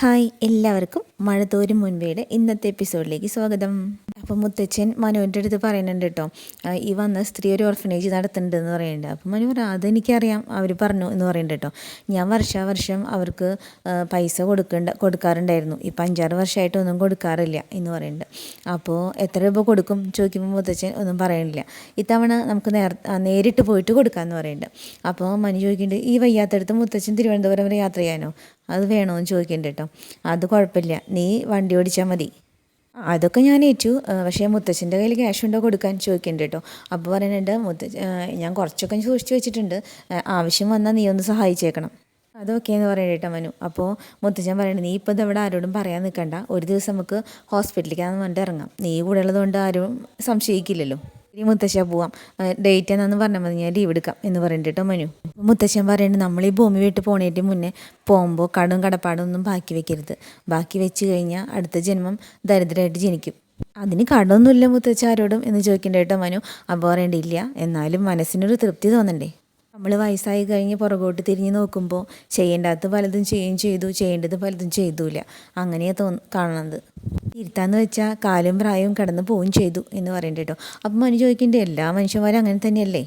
Hi എല്ലാവർക്കും മഴത്തോരും തോരും മുൻപേയുടെ ഇന്നത്തെ എപ്പിസോഡിലേക്ക് സ്വാഗതം. അപ്പം മുത്തച്ഛൻ മനുവിന്റെ അടുത്ത് പറയുന്നുണ്ട് കേട്ടോ ഈ വന്ന സ്ത്രീ ഒരു ഓർഫനേജ് നടത്തുന്നുണ്ടെന്ന് പറയുന്നുണ്ട്. അപ്പം മനു പറയാം അതെനിക്കറിയാം. അവർ പറഞ്ഞു എന്ന് പറയുന്നുണ്ട് കേട്ടോ ഞാൻ വർഷാവർഷം അവർക്ക് പൈസ കൊടുക്കണ്ട കൊടുക്കാറുണ്ടായിരുന്നു. ഇപ്പം അഞ്ചാറ് വർഷമായിട്ടൊന്നും കൊടുക്കാറില്ല എന്ന് പറയുന്നുണ്ട്. അപ്പോൾ എത്ര രൂപ കൊടുക്കും? ചോദിക്കുമ്പോൾ മുത്തച്ഛൻ ഒന്നും പറയണില്ല ഇത്തവണ നമുക്ക് നേർ നേരിട്ട് പോയിട്ട് കൊടുക്കാമെന്ന് പറയുന്നുണ്ട്. അപ്പോൾ മനു ചോദിക്കുന്നുണ്ട് ഈ വയ്യാത്തടുത്ത് മുത്തച്ഛൻ തിരുവനന്തപുരം വരെ യാത്ര ചെയ്യാനോ? അത് വേണമെന്ന് ചോദിക്കുന്നുണ്ട് കേട്ടോ അത് കുഴപ്പമില്ല. നീ വണ്ടി ഓടിച്ചാൽ മതി. അതൊക്കെ ഞാൻ ഏറ്റു. പക്ഷേ മുത്തച്ഛന്റെ കയ്യിൽ ക്യാഷ് ഉണ്ടോ കൊടുക്കാൻ ചോദിക്കുന്നുണ്ട് കേട്ടോ അപ്പോൾ പറയുന്നുണ്ട് മുത്ത ഞാൻ കുറച്ചൊക്കെ സൂക്ഷിച്ച് വെച്ചിട്ടുണ്ട്. ആവശ്യം വന്നാൽ നീ ഒന്ന് സഹായിച്ചേക്കണം. അതൊക്കെ എന്ന് പറയുന്നത് കേട്ടോ മനു. അപ്പോൾ മുത്തച്ഛൻ പറയുന്നത് നീ ഇപ്പോൾ ഇതവിടെ ആരോടും പറയാൻ നിൽക്കണ്ട ഒരു ദിവസം നമുക്ക് ഹോസ്പിറ്റലിലേക്ക് അന്ന് പറഞ്ഞിട്ട് ഇറങ്ങാം. നീ കൂടെ ഉള്ളതുകൊണ്ട് ആരും സംശയിക്കില്ലല്ലോ. ഇനി മുത്തശ്ശ പോവാം. ഡേറ്റ് എന്നാന്ന് പറഞ്ഞാൽ മതി ഞാൻ ലീവ് എടുക്കാം എന്ന് പറഞ്ഞിട്ട് മനു. മുത്തശ്ശൻ പറയുന്നത് നമ്മൾ ഈ ഭൂമി വിട്ട് പോണേറ്റ് മുന്നേ പോകുമ്പോൾ കടും കടപ്പാടും ഒന്നും ബാക്കി വെക്കരുത്. ബാക്കി വെച്ച് കഴിഞ്ഞാൽ അടുത്ത ജന്മം ദരിദ്രമായിട്ട് ജനിക്കും. അതിന് കടമൊന്നുമില്ല മുത്തച്ഛ ആരോടും എന്ന് ചോദിക്കണ്ട കേട്ടോ മനു. അപ്പോൾ പറയേണ്ടിയില്ല എന്നാലും മനസ്സിനൊരു തൃപ്തി തോന്നണ്ടേ. നമ്മൾ വയസ്സായി കഴിഞ്ഞ് പുറകോട്ട് തിരിഞ്ഞ് നോക്കുമ്പോൾ ചെയ്യേണ്ടാത്ത പലതും ചെയ്യുകയും ചെയ്തു ചെയ്യേണ്ടത് പലതും ചെയ്തൂല അങ്ങനെയാണ് തോന്ന കാണുന്നത്. ഇരുത്താന്ന് വെച്ചാൽ കാലും പ്രായവും കടന്നു പോവുകയും ചെയ്തു എന്ന് പറയണ്ട കേട്ടോ. അപ്പം മനു ചോദിക്കേണ്ടത് എല്ലാ മനുഷ്യന്മാരും അങ്ങനെ തന്നെയല്ലേ?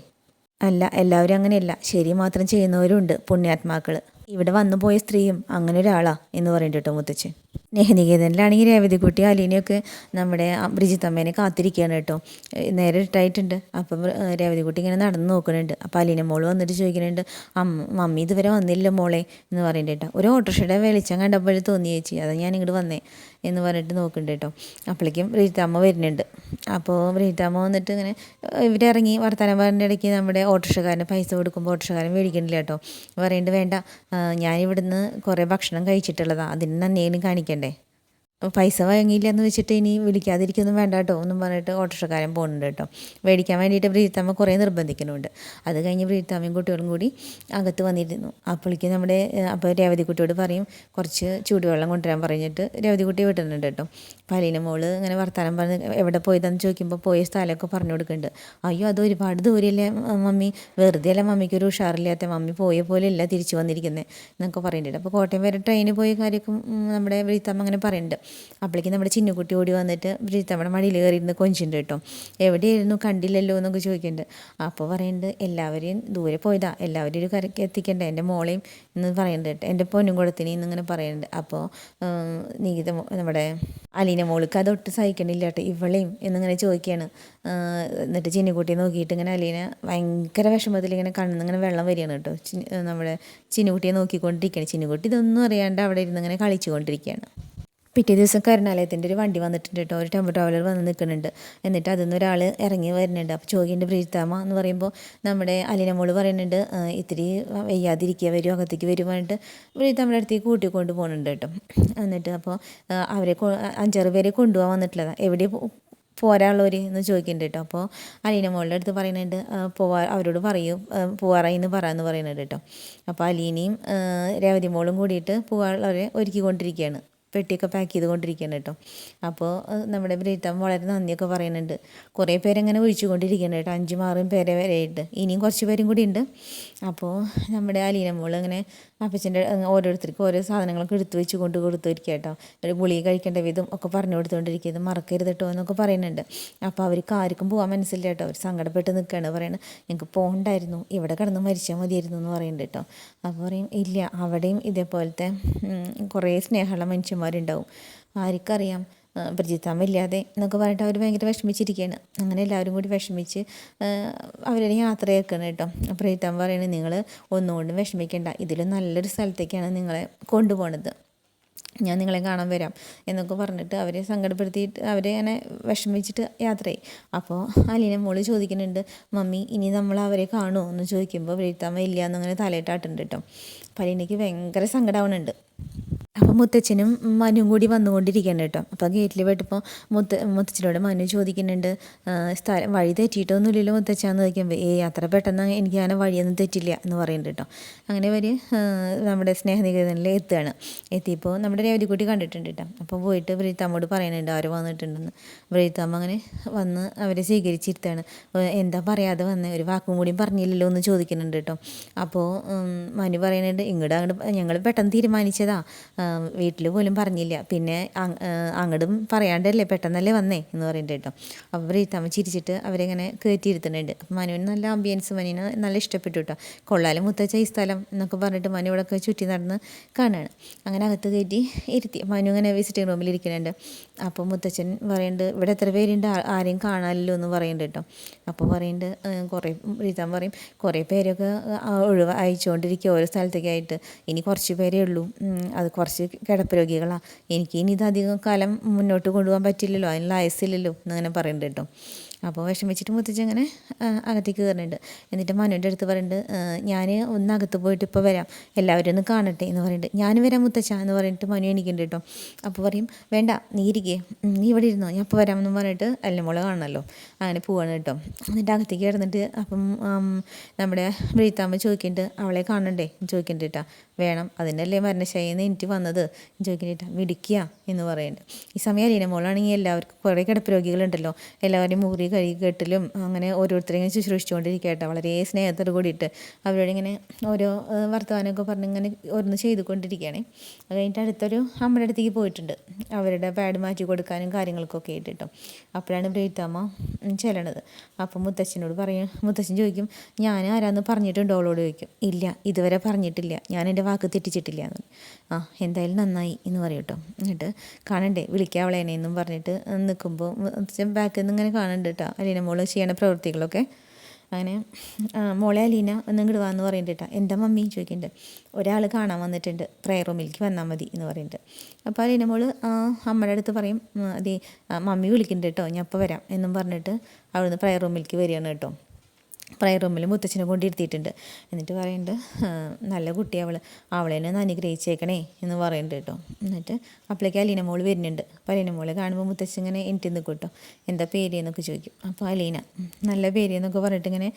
അല്ല എല്ലാവരും അങ്ങനെയല്ല. ശരി മാത്രം ചെയ്യുന്നവരുണ്ട് പുണ്യാത്മാക്കൾ ഇവിടെ വന്നു പോയ സ്ത്രീയും അങ്ങനെ ഒരാളാ എന്ന് പറയുന്നുണ്ട് കേട്ടോ മുത്തച്ഛൻ. സ്നേഹനികേതനിലാണെങ്കിൽ രേവതിക്കുട്ടി അലീനയൊക്കെ നമ്മുടെ ബ്രിജിത്തമ്മേനെ കാത്തിരിക്കുകയാണ് കേട്ടോ. നേരെ ഇട്ടായിട്ടുണ്ട് അപ്പം രേവതി രേവതിക്കുട്ടി ഇങ്ങനെ നടന്ന് നോക്കുന്നുണ്ട്. അപ്പം അലീന മോൾ വന്നിട്ട് ചോദിക്കുന്നുണ്ട് അമ്മ മമ്മി ഇതുവരെ വന്നില്ല മോളെ എന്ന് പറയുന്നുണ്ട് കേട്ടോ. ഒരു ഓട്ടോറിക്ഷയുടെ വെളിച്ചം കണ്ടപ്പോൾ തോന്നി ചേച്ചി അതാ ഞാൻ ഇങ്ങോട്ട് വന്നേ. എന്ന് പറഞ്ഞിട്ട് നോക്കുന്നുണ്ട് കേട്ടോ. അപ്പോഴേക്കും ബ്രീത്താമ്മ വരുന്നുണ്ട്. അപ്പോൾ ബ്രീത്താമ്മ വന്നിട്ട് ഇങ്ങനെ ഇവിടെ ഇറങ്ങി വർത്തമാനം പറഞ്ഞ ഇടയ്ക്ക് നമ്മുടെ ഓട്ടോറിക്ഷക്കാരന് പൈസ കൊടുക്കുമ്പോൾ ഓട്ടോറിക്ഷക്കാരൻ മേടിക്കണില്ല കേട്ടോ. പറയേണ്ടത് വേണ്ട ഞാനിവിടുന്ന് കുറേ ഭക്ഷണം കഴിച്ചിട്ടുള്ളതാണ് അതിന് നന്ദിയെങ്കിലും കാണിക്കണ്ടേ? പൈസ വാങ്ങിയില്ല എന്ന് വെച്ചിട്ട് ഇനി വിളിക്കാതിരിക്കൊന്നും വേണ്ട കേട്ടോ ഒന്നും പറഞ്ഞിട്ട് ഓട്ടോറിക്ഷക്കാരൻ പോകുന്നുണ്ട് കേട്ടോ. മേടിക്കാൻ വേണ്ടിയിട്ട് പ്രീതമ്മ കുറേ നിർബന്ധിക്കുന്നുണ്ട്. അത് കഴിഞ്ഞ് പ്രീതമ്മയും കുട്ടികളും കൂടി അകത്ത് വന്നിരുന്നു. അപ്പോഴേക്കും നമ്മുടെ അപ്പോൾ രേവതി കുട്ടിയോട് പറയും കുറച്ച് ചൂടുവെള്ളം കൊണ്ടുവരാൻ പറഞ്ഞിട്ട് രേവതി കുട്ടി വിട്ടുന്നുണ്ട് കേട്ടോ. പലീന മോൾ ഇങ്ങനെ വർത്താനം പറഞ്ഞ് എവിടെ പോയതെന്ന് ചോദിക്കുമ്പോൾ പോയ സ്ഥലമൊക്കെ പറഞ്ഞു കൊടുക്കുന്നുണ്ട്. അയ്യോ അത് ഒരുപാട് ദൂരമില്ലേ മമ്മി? വെറുതെ അല്ല മമ്മിക്ക് ഒരു ഉഷാറില്ലാത്ത മമ്മി പോയ പോലെ അല്ല തിരിച്ചു വന്നിരിക്കുന്നത് എന്നൊക്കെ പറയുന്നുണ്ട് അപ്പോൾ കോട്ടയം വരെ ട്രെയിനിൽ പോയ കാര്യമൊക്കെ നമ്മുടെ പ്രീതമ്മ അങ്ങനെ പറയുന്നുണ്ട് അപ്പോഴേക്കും നമ്മുടെ ചിന്നുകുട്ടി ഓടി വന്നിട്ട് ബ്രീത്തമ്മയുടെ മടിയിൽ കയറിയിരുന്ന് കൊഞ്ചിന്റെ കേട്ടോ. എവിടെയായിരുന്നു കണ്ടില്ലല്ലോ എന്നൊക്കെ ചോദിക്കുന്നുണ്ട് അപ്പോൾ പറയുന്നുണ്ട് എല്ലാവരെയും ദൂരെ പോയതാ. എല്ലാവരും ഒരു കരയ്ക്ക് എത്തിക്കേണ്ട. എന്റെ മോളെയും എന്ന് പറയുന്നുണ്ട് കേട്ടോ. എന്റെ പൊന്നും കുടത്തിനെ എന്നിങ്ങനെ പറയുന്നുണ്ട് അപ്പോൾ നീത നമ്മുടെ അലീന മോൾക്ക് അതൊട്ട് സഹിക്കണില്ല കേട്ടോ. ഇവളെയും എന്നിങ്ങനെ ചോദിക്കുകയാണ് എന്നിട്ട് ചിന്നുകുട്ടിയെ നോക്കിയിട്ട് ഇങ്ങനെ അലീന ഭയങ്കര വിഷമത്തിൽ ഇങ്ങനെ കണ്ണിൽ ഇങ്ങനെ വെള്ളം വരികയാണ് കേട്ടോ. നമ്മുടെ ചിന്നുകുട്ടിയെ നോക്കിക്കൊണ്ടിരിക്കുകയാണ് ചിന്നുകുട്ടി ഇതൊന്നും അറിയാണ്ട് അവിടെ ഇരുന്ന് ഇങ്ങനെ കളിച്ചുകൊണ്ടിരിക്കുകയാണ് പിറ്റേ ദിവസം കരുണാലയത്തിന്റെ ഒരു വണ്ടി വന്നിട്ടുണ്ട് കേട്ടോ. ഒരു ടെമ്പോ ട്രാവലർ വന്ന് നിൽക്കുന്നുണ്ട്. എന്നിട്ട് അതിൽ നിന്ന് ഒരാൾ ഇറങ്ങി വരുന്നുണ്ട്. അപ്പോൾ ചോദിക്കുന്നുണ്ട് പ്രീതാമ എന്ന് പറയുമ്പോൾ നമ്മുടെ അലിനമോൾ പറയുന്നുണ്ട് "ആ, ഇത്തിരി വയ്യാതിരിക്കുക വരും അകത്തേക്ക് വരും പ്രീതാമ്മയുടെ അടുത്തേക്ക് കൂട്ടിക്കൊണ്ട് പോകുന്നുണ്ട് കേട്ടോ. എന്നിട്ട് അപ്പോൾ അവരെ അഞ്ചാറ് പേരെ കൊണ്ടുപോകാൻ വന്നിട്ടുള്ളതാണ് എവിടെ പോരാനുള്ളവർ എന്ന് ചോദിക്കുന്നുണ്ട് കേട്ടോ. അപ്പോൾ അലീന മോളുടെ അടുത്ത് പറയുന്നുണ്ട് പോവാ അവരോട് പറയൂ പോവാറായി എന്ന് പറയാമെന്ന് പറയുന്നുണ്ട് കേട്ടോ. അപ്പോൾ അലീനയും രേവതി മോളും കൂടിയിട്ട് പോവാനുള്ളവരെ ഒരുക്കിക്കൊണ്ടിരിക്കുകയാണ്. പെട്ടിയൊക്കെ പാക്ക് ചെയ്തുകൊണ്ടിരിക്കുകയാണ് കേട്ടോ. അപ്പോൾ നമ്മുടെ ബ്രീത്തം വളരെ നന്ദിയൊക്കെ പറയുന്നുണ്ട്. കുറേ പേരങ്ങനെ ഒഴിച്ചുകൊണ്ടിരിക്കുകയാണ് കേട്ടോ. അഞ്ചും ആറും പേരെ വരെയായിട്ട് ഇനിയും കുറച്ച് പേരും കൂടി ഉണ്ട്. അപ്പോൾ നമ്മുടെ അലീന മോൾ ഇങ്ങനെ അപ്പച്ചന്റെ ഓരോരുത്തർക്കും ഓരോ സാധനങ്ങളൊക്കെ എടുത്തു വെച്ച് കൊണ്ട് കൊടുത്തിരിക്കുക കേട്ടോ. ഒരു ഗുളിക കഴിക്കേണ്ട വിധം ഒക്കെ പറഞ്ഞു കൊടുത്തുകൊണ്ടിരിക്കുക ഇത് മറക്കരുത് കേട്ടോ എന്നൊക്കെ പറയുന്നുണ്ട്. അപ്പോൾ അവർക്ക് ആർക്കും പോകാൻ മനസ്സില്ല കേട്ടോ. അവർ സങ്കടപ്പെട്ട് നിൽക്കുകയാണ് പറയുന്നത് ഞങ്ങൾക്ക് പോകണ്ടായിരുന്നു ഇവിടെ കിടന്ന് മരിച്ചാൽ മതിയായിരുന്നു എന്ന് പറയുന്നുണ്ട് കേട്ടോ. അപ്പോൾ പറയും ഇല്ല അവിടെയും ഇതേപോലത്തെ കുറേ സ്നേഹമുള്ള മനുഷ്യന്മാരുണ്ടാവും. ആർക്കറിയാം? ബ്രിജിത്താമ്മ ഇല്ലാതെ എന്നൊക്കെ പറഞ്ഞിട്ട് അവർ ഭയങ്കര വിഷമിച്ചിരിക്കുകയാണ്. അങ്ങനെ എല്ലാവരും കൂടി വിഷമിച്ച് അവരെ യാത്രയാക്കണം കേട്ടോ. അപ്പോൾ ബ്രിജിത്താമ്മ പറയുന്നത് നിങ്ങൾ ഒന്നുകൊണ്ടും വിഷമിക്കേണ്ട. ഇതിലും നല്ലൊരു സ്ഥലത്തേക്കാണ് നിങ്ങളെ കൊണ്ടുപോണത്. ഞാൻ നിങ്ങളെ കാണാൻ വരാം. എന്നൊക്കെ പറഞ്ഞിട്ട് അവരെ സങ്കടപ്പെടുത്തിയിട്ട് അവരെ അങ്ങനെ വിഷമിച്ചിട്ട് യാത്രയായി. അപ്പോൾ അലീന മോൾ ചോദിക്കുന്നുണ്ട് മമ്മി ഇനി നമ്മൾ അവരെ കാണുമോ എന്ന് ചോദിക്കുമ്പോൾ വീഴ്ത്താമ ഇല്ല എന്നങ്ങനെ തലയിട്ടാട്ടുണ്ട് കേട്ടോ. അപ്പോൾ അലീനയ്ക്ക് ഭയങ്കര സങ്കടമാവുന്നുണ്ട് മുത്തച്ഛനും മനുവും കൂടി വന്നുകൊണ്ടിരിക്കുകയാണ് കേട്ടോ. അപ്പോൾ ഗേറ്റിൽ പോയിട്ടിപ്പോൾ മുത്ത മുത്തച്ഛനോട് മനു ചോദിക്കുന്നുണ്ട് സ്ഥലം വഴി തെറ്റിയിട്ടൊന്നുമില്ലല്ലോ മുത്തച്ഛാന്ന് ചോദിക്കുമ്പോൾ ഏ അത്ര പെട്ടെന്ന് എനിക്ക് അങ്ങനെ വഴിയൊന്നും തെറ്റില്ല എന്ന് പറയുന്നുണ്ട് കേട്ടോ. അങ്ങനെ അവർ നമ്മുടെ സ്നേഹനികേതനിൽ എത്തുകയാണ്. എത്തിയപ്പോൾ നമ്മുടെ രേവതിക്കുട്ടി കണ്ടിട്ടുണ്ട് കേട്ടോ. അപ്പോൾ പോയിട്ട് ബ്രീത്താമ്മോട് പറയുന്നുണ്ട് അവർ വന്നിട്ടുണ്ടെന്ന്? ബ്രീത്താമ്മ അങ്ങനെ വന്ന് അവരെ സ്വീകരിച്ചിരുത്താണ്. എന്താ പറയാതെ വന്ന്? ഒരു വാക്കും കൂടിയും പറഞ്ഞില്ലല്ലോ എന്ന് ചോദിക്കുന്നുണ്ട് കേട്ടോ. അപ്പോൾ മനു പറയുന്നുണ്ട് ഇങ്ങോട്ട് അങ്ങോട്ട് ഞങ്ങൾ പെട്ടെന്ന് തീരുമാനിച്ചതാ. വീട്ടിൽ പോലും പറഞ്ഞില്ല. പിന്നെ അങ്ങടും പറയാണ്ടല്ലേ പെട്ടെന്നല്ലേ വന്നേ എന്ന് പറയുന്നുണ്ട് കേട്ടോ. അപ്പോൾ പ്രീത്തമ്മ ചിരിച്ചിട്ട് അവരെങ്ങനെ കയറ്റിയിരുത്തുന്നുണ്ട് അപ്പം മനുവിന് നല്ല ആംബിയൻസ് മനുവിന് നല്ല ഇഷ്ടപ്പെട്ടു കേട്ടോ. കൊള്ളാലും മുത്തച്ഛ ഈ സ്ഥലം എന്നൊക്കെ പറഞ്ഞിട്ട് മനു ഇവിടെ ചുറ്റി നടന്ന് കാണുകയാണ് അങ്ങനെ അകത്ത് കയറ്റി ഇരുത്തി. മനു ഇങ്ങനെ വിസിറ്റിംഗ് റൂമിൽ ഇരിക്കുന്നുണ്ട്. അപ്പോൾ മുത്തച്ഛൻ പറയുന്നുണ്ട് ഇവിടെ എത്ര പേരുണ്ട്? ആരെയും കാണാനില്ലോ എന്ന് പറയുന്നുണ്ട് കേട്ടോ. അപ്പോൾ പറയുന്നുണ്ട് കുറേ പ്രീതാൻ പറയും കുറേ പേരൊക്കെ ഒഴിവ് അയച്ചുകൊണ്ടിരിക്കുക ഓരോ സ്ഥലത്തേക്കായിട്ട്. ഇനി കുറച്ച് പേരേ ഉള്ളൂ. അത് കുറച്ച് കിടപ്പ് രോഗികളാണ് എനിക്ക് ഇനി ഇതധികം കാലം മുന്നോട്ട് കൊണ്ടുപോകാൻ പറ്റില്ലല്ലോ. അതിനുള്ള ആയസില്ലല്ലോ എന്നങ്ങനെ പറയുന്നുണ്ട് കേട്ടോ. അപ്പോൾ വിഷമിച്ചിട്ട് മുത്തച്ഛൻ അങ്ങനെ അകത്തേക്ക് കയറുന്നുണ്ട്. എന്നിട്ട് മനുവിന്റെ അടുത്ത് പറയുന്നുണ്ട് ഞാൻ ഒന്ന് അകത്ത് പോയിട്ട് ഇപ്പോൾ വരാം. എല്ലാവരും ഒന്ന് കാണട്ടെ എന്ന് പറയുന്നുണ്ട്. ഞാൻ വരാം മുത്തച്ഛ എന്ന് പറഞ്ഞിട്ട് മനു എനിക്കുണ്ട് കേട്ടോ. അപ്പോൾ പറയും വേണ്ട നീ ഇരിക്കേ. നീ ഇവിടെ ഇരുന്നോ? ഞാൻ ഇപ്പോൾ വരാമെന്ന് പറഞ്ഞിട്ട് മോളെ കാണണമല്ലോ. അങ്ങനെ പോവാണ് കേട്ടോ. എന്നിട്ട് അകത്തേക്ക് കിടന്നിട്ട് അപ്പം നമ്മുടെ ബ്രീത്താമ്മ ചോദിക്കുന്നുണ്ട് അവളെ കാണണ്ടേ? ചോദിക്കുന്നുണ്ട് കേട്ടോ. വേണം അതിനല്ലേ മരണശയെന്ന് എനിക്ക് വന്നത്. ചോദിക്കുന്നുണ്ട് മിടിക്കുക എന്ന് പറയുന്നുണ്ട്. ഈ സമയം അലീന മോളാണെങ്കിൽ എല്ലാവർക്കും കുറേ കിടപ്പ് രോഗികളുണ്ടല്ലോ. എല്ലാവരും മുറി കഴുകി കെട്ടിലും അങ്ങനെ ഓരോരുത്തരെയും ശുശ്രൂഷിച്ചുകൊണ്ടിരിക്കട്ടെ വളരെ സ്നേഹത്തോട് കൂടിയിട്ട് അവരോടിങ്ങനെ ഓരോ വർത്തമാനമൊക്കെ പറഞ്ഞ് ഇങ്ങനെ ഓരോന്ന് ചെയ്തുകൊണ്ടിരിക്കുകയാണ്. അത് കഴിഞ്ഞിട്ട് അടുത്തൊരു അമ്മയുടെ അടുത്തേക്ക് പോയിട്ടുണ്ട്. അവരുടെ പാഡ് മാറ്റി കൊടുക്കാനും കാര്യങ്ങൾക്കൊക്കെ ആയിട്ട് അപ്പോഴാണ് ബ്രീത്താമ്മ ചെല്ലണത്. അപ്പം മുത്തച്ഛനോട് പറയും മുത്തച്ഛൻ ചോദിക്കും ഞാൻ ആരാന്ന് പറഞ്ഞിട്ടുണ്ടോ? അവളോട് ചോദിക്കും ഇല്ല ഇതുവരെ പറഞ്ഞിട്ടില്ല. ഞാൻ എന്റെ വാക്ക് തെറ്റിച്ചിട്ടില്ല. എന്ന് ആ എന്തായാലും നന്നായി എന്ന് പറയും കേട്ടോ. എന്നിട്ട് കാണണ്ടേ വിളിക്കാം അവളെ എന്നും പറഞ്ഞിട്ട് നിൽക്കുമ്പോൾ ബാക്കിൽ നിന്ന് ഇങ്ങനെ കാണുന്നുണ്ട് കേട്ടോ. അലീന മോൾ ചെയ്യണ പ്രവൃത്തികളൊക്കെ. അങ്ങനെ മോളെ അലീന ഒന്നും ഇങ്ങോട്ട് വാന്ന് പറയുന്നുണ്ട് കേട്ടോ. എന്താ മമ്മി ചോദിക്കുന്നുണ്ട് ഒരാൾ കാണാൻ വന്നിട്ടുണ്ട്. പ്രയർ റൂമിലേക്ക് വന്നാൽ മതി എന്ന് പറയുന്നുണ്ട് അപ്പോൾ അലീന മോൾ അമ്മയുടെ അടുത്ത് പറയും അതെ മമ്മി വിളിക്കുന്നുണ്ട് കേട്ടോ. ഞാൻ അപ്പോൾ വരാം എന്നും പറഞ്ഞിട്ട് അവിടുന്ന് പ്രയർ റൂമിലേക്ക് വരികയാണ് കേട്ടോ. പ്രയർ റൂമിൽ മുത്തച്ഛനെ കൊണ്ടിരുത്തിയിട്ടുണ്ട്. എന്നിട്ട് പറയുന്നുണ്ട് നല്ല കുട്ടി അവൾ അവളെന്നെ ഒന്ന് അനുഗ്രഹിച്ചേക്കണേ എന്ന് പറയുന്നുണ്ട് കേട്ടോ. എന്നിട്ട് അപ്പോഴേക്ക് അലീന മോൾ വരുന്നുണ്ട്. അപ്പോൾ അലീന മോളെ കാണുമ്പോൾ മുത്തച്ഛൻ ഇങ്ങനെ എനിക്ക് നിൽക്കും കേട്ടോ. എന്താ പേര്? എന്നൊക്കെ ചോദിക്കും. അപ്പോൾ അലീന നല്ല പേര്? എന്നൊക്കെ പറഞ്ഞിട്ട് ഇങ്ങനെ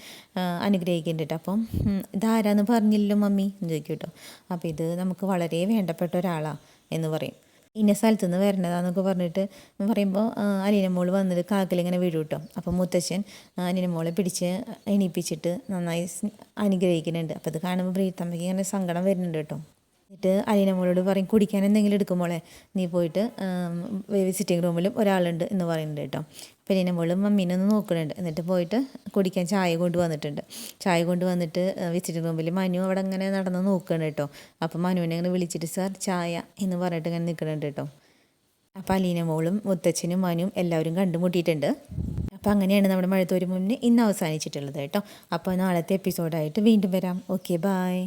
അനുഗ്രഹിക്കുന്നുണ്ട് അപ്പം ഇതാരാന്ന് പറഞ്ഞില്ലല്ലോ മമ്മി? എന്ന് ചോദിക്കും കേട്ടോ. അപ്പോൾ ഇത് നമുക്ക് വളരെ വേണ്ടപ്പെട്ട ഒരാളാണ് എന്ന് പറയും. ഇന്ന സ്ഥലത്തു നിന്ന് വരണതാന്നൊക്കെ പറഞ്ഞിട്ട് പറയുമ്പോൾ അനിയനമോൾ മോൾ വന്നിട്ട് കാക്കലിങ്ങനെ വീഴും കേട്ടോ അപ്പം മുത്തശ്ശൻ അനിയനമോളെ മോളെ പിടിച്ച് എണീപ്പിച്ചിട്ട് നന്നായി അനുഗ്രഹിക്കുന്നുണ്ട്. അപ്പോൾ അത് കാണുമ്പോൾ പ്രീത്തമ്മയ്ക്ക് ഇങ്ങനെ സങ്കടം വരുന്നുണ്ട് കേട്ടോ. എന്നിട്ട് അലീന മോളോട് പറയും കുടിക്കാൻ എന്തെങ്കിലും എടുക്കുമ്പോളെ നീ പോയിട്ട് വിസിറ്റിംഗ് റൂമിലും ഒരാളുണ്ട് എന്ന് പറയുന്നുണ്ട് കേട്ടോ. അപ്പോൾ അലീന മോൾ മമ്മീനെ ഒന്ന് നോക്കുന്നുണ്ട് എന്നിട്ട് പോയിട്ട് കുടിക്കാൻ ചായ കൊണ്ടുവന്നിട്ടുണ്ട് ചായ കൊണ്ടുവന്നിട്ട് വിസിറ്റിംഗ് റൂമിൽ മനു അവിടെ അങ്ങനെ നടന്ന് നോക്കുകയാണ് കേട്ടോ. അപ്പോൾ മനുവിനെ അങ്ങനെ വിളിച്ചിട്ട് സാർ ചായ എന്ന് പറഞ്ഞിട്ട് ഇങ്ങനെ നിൽക്കുന്നുണ്ട് കേട്ടോ. അപ്പോൾ അലീന മോളും മുത്തച്ഛനും മനുവും എല്ലാവരും കണ്ടുമുട്ടിയിട്ടുണ്ട്. അപ്പോൾ അങ്ങനെയാണ് നമ്മുടെ മഴത്തോരു മുന്നേ ഇന്ന് അവസാനിച്ചിട്ടുള്ളത് കേട്ടോ. അപ്പോൾ നാളത്തെ എപ്പിസോഡായിട്ട് വീണ്ടും വരാം. Okay bye